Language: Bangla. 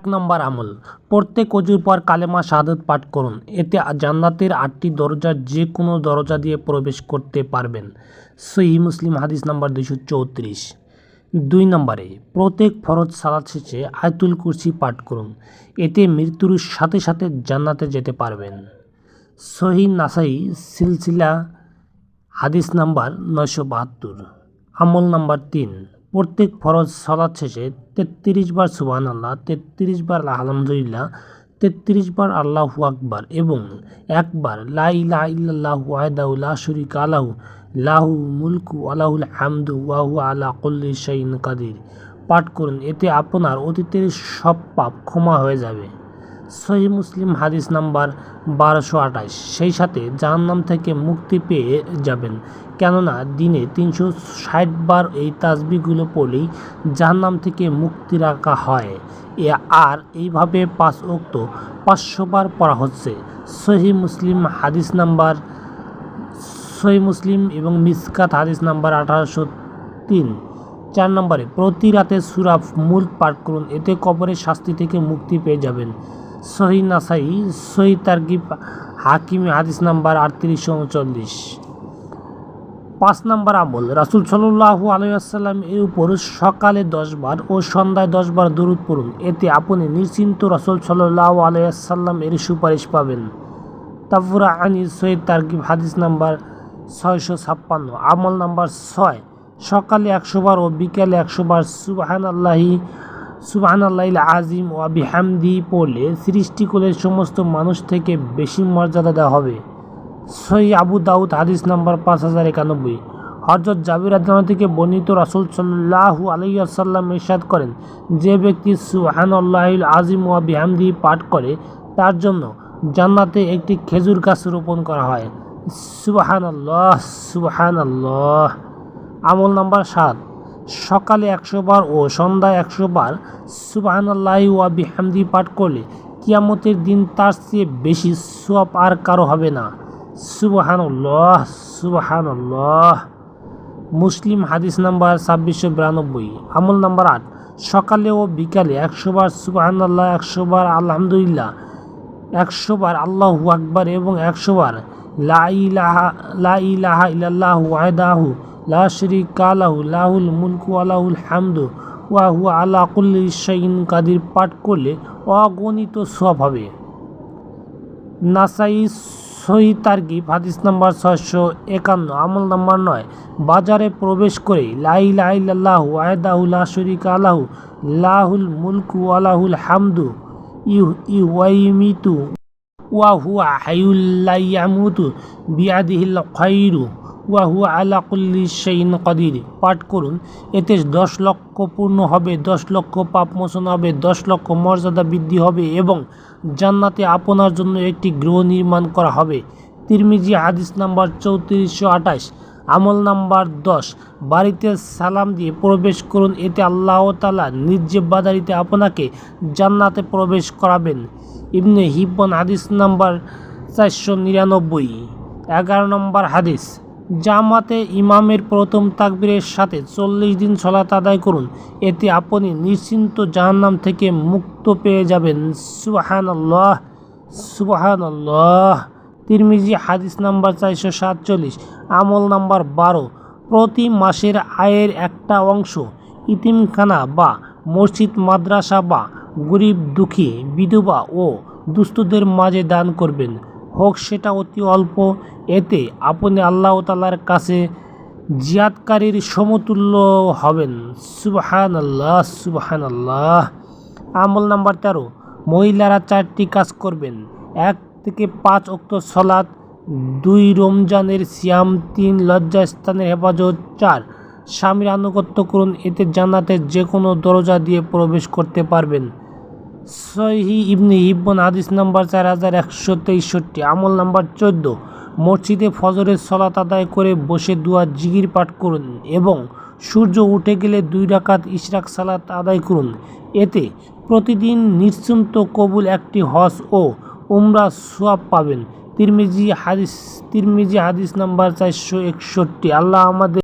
এক নম্বর আমল। প্রত্যেক অজুর পর কালেমা শাহাদত পাঠ করুন। এতে জান্নাতের আটটি দরজার যে কোনো দরজা দিয়ে প্রবেশ করতে পারবেন। সহি মুসলিম হাদিস নাম্বার দুশো চৌত্রিশ। দুই নম্বরে, প্রত্যেক ফরজ সালাত শেষে আয়তুল কুরসি পাঠ করুন। এতে মৃত্যুর সাথে সাথে জান্নাতে যেতে পারবেন। সহি নাসাই সিলসিলা হাদিস নাম্বার নয়শো বাহাত্তর। আমল নাম্বার তিন প্রত্যেক ফরজ সলাৎ শেষে তেত্রিশ বার সুবান আল্লাহ তেত্রিশ বার আলহামদুলিল্লাহ, তেত্রিশ বার আল্লাহু আকবার এবং একবার লা ইলাহা ইল্লাল্লাহু ওয়াহদাহু লা শরীকা আলাহু লাহু মুলকু আলাহুল হামদু ওয়াহু আলা কুল্লি কাদির। পাঠ করুন, এতে আপনার অতীতের সব পাপ ক্ষমা হয়ে যাবে। সহি মুসলিম হাদিস নাম্বার বারোশো আঠাশ। সেই সাথে জাহান্নাম থেকে মুক্তি পেয়ে যাবেন। কেননা দিনে তিনশো ষাট বার এই তাসবিগুলো পড়লেই জাহান্নাম থেকে মুক্তি রাখা হয়। এ আর এইভাবে পাঁচ অক্ত পাঁচশো বার পড়া হচ্ছে। সহি মুসলিম হাদিস নাম্বার, সহি মুসলিম এবং মিসকাত হাদিস নাম্বার আঠারোশো তিন। চার নম্বরে, প্রতি রাতে সুরা মূল পাঠ করুন। এতে কবরের শাস্তি থেকে মুক্তি পেয়ে যাবেন। সহি নাসাই সহি তারগিব হাকিম হাদিস নাম্বার আটত্রিশশো উনচল্লিশ। পাঁচ নম্বর আমল, রাসুল সাল্লাহু আলাইসাল্লাম এর উপর সকালে দশবার ও সন্ধ্যায় দশবার দরুদ পড়ুন। এতে আপনি নিশ্চিন্ত রাসুল সাল্লাহ আলাইসাল্লাম এর সুপারিশ পাবেন। তাফুরা আনি সৈয়দ তারকিব হাদিস নাম্বার ছয়শো ছাপ্পান্ন, আমল নাম্বার ছয়, সকালে একশো বার ও বিকালে একশো বার সুবাহান আল্লাহি সুবাহান আল্লাহ আজিম ও বিহামদি পড়লে সৃষ্টিকুলের সমস্ত মানুষ থেকে বেশি মর্যাদা দেওয়া হবে। সই আবু দাউদ হাদিস নাম্বার পাঁচ হাজার একানব্বই। হজরত জাবির আদনা থেকে বর্ণিত রাসুল সাল্লাহু আলাইসাল্লাম ইরশাদ করেন, যে ব্যক্তি সুহান আল্লাহিল আজিম ওয়া বিহামদি পাঠ করে, তার জন্য জান্নাতে একটি খেজুর গাছ রোপণ করা হয়। সুবাহান আল্লাহ সুবাহান আল্লাহ আমল নাম্বার সাত। সকালে একশো বার ও সন্ধ্যায় একশো বার সুবাহান আল্লাহ ওয়া বিহামদি পাঠ করলে কিয়ামতের দিন তার চেয়ে বেশি সব আর কারও হবে না। সুবাহানুল্লাহ সুবাহানুল্লাহ। মুসলিম হাদিস নাম্বার ছাব্বিশশো বিরানব্বই, আমল নাম্বার আট, সকালে ও বিকালে একশো বার সুবাহান্লাহ একশো বার আলহামদুলিল্লাহ একশো বার আল্লাহু আকবার এবং একশো বার লা ইলাহা লা ইলাহা ইল্লাল্লাহ ওয়াহদাহু লা শরীকা লাহু লাহুল মুলকু আলাহুল হামদু ওয়া আলা কুল্লি শাইইন কাদির পাঠ করলে অগণিত সব হবে। নাসাই সহি তার্গিব হাদিস নাম্বার ছয়শো একান্ন, আমল নাম্বার নয়, বাজারে প্রবেশ করে লাই লাইল্লাহ ওয়াহদাহুল্লাহ শরিক আলাহু লাহুল মুলকু আলাহুল হামদু ইউ ইউমিতু ওয়া হুয়া হাইউল্লাইয়ামুতু বিয়াদিহিল খৈরু ওয়া হুয়া আলা কুল্লি শাইইন কাদির। পাঠ করুন, এতে দশ লক্ষ পূর্ণ হবে, দশ লক্ষ পাপ মোচন হবে, দশ লক্ষ মর্যাদা বৃদ্ধি হবে এবং জান্নাতে আপনার জন্য একটি গৃহ নির্মাণ করা হবে। তিরমিজি হাদিস নাম্বার চৌত্রিশশো আঠাশ, আমল নাম্বার দশ, বাড়িতে সালাম দিয়ে প্রবেশ করুন, এতে আল্লাহ তালা নিজ বাদারিতে আপনাকে জান্নাতে প্রবেশ করাবেন। ইবনে হিব্বন হাদিস নাম্বার চারশো নিরানব্বই, এগারো নম্বর হাদিস। জামাতে ইমামের প্রথম তাকবীরের সাথে চল্লিশ দিন সলাত আদায় করুন। এতে আপনি নিশ্চিন্ত জাহান্নাম থেকে মুক্ত পেয়ে যাবেন। সুবাহান আল্লাহ সুবাহান আল্লাহ তিরমিজি হাদিস নাম্বার চারশো সাতচল্লিশ, আমল নাম্বার বারো। প্রতি মাসের আয়ের একটা অংশ, ইতিমখানা বা মসজিদ, মাদ্রাসা বা গরিব দুঃখী, বিধবা ও দুস্থদের মাঝে দান করবেন। হোক সেটা অতি অল্প। এতে আপনি আল্লাহ তালার কাছে জিয়াদকারীর সমতুল্য হবেন। সুবাহান আল্লাহ সুবাহান আল্লাহ আমল নাম্বার তেরো, মহিলারা চারটি কাজ করবেন। এক থেকে পাঁচ অক্ত সলাৎ দুই রমজানের সিয়াম, তিন লজ্জাস্থানের হেফাজত, চার স্বামীর আনুগত্য করুন। এতে জান্নাতের যে কোনো দরজা দিয়ে প্রবেশ করতে পারবেন। সহি ইবনে ইব্বন হাদিস নাম্বার চার হাজার একশো তেইষট্টি আমল নাম্বার চোদ্দ, মসজিদে ফজরের সলাত আদায় করে বসে দুয়া জিগির পাঠ করুন এবং সূর্য উঠে গেলে দুই রাকাত ইশরাক সালাত আদায় করুন। এতে প্রতিদিন নিশ্চিন্ত কবুল একটি হজ ও উমরা সোয়াব পাবেন। তিরমিজি হাদিস তিরমিজি হাদিস নাম্বার চারশো একষট্টি। আল্লাহ আমাদের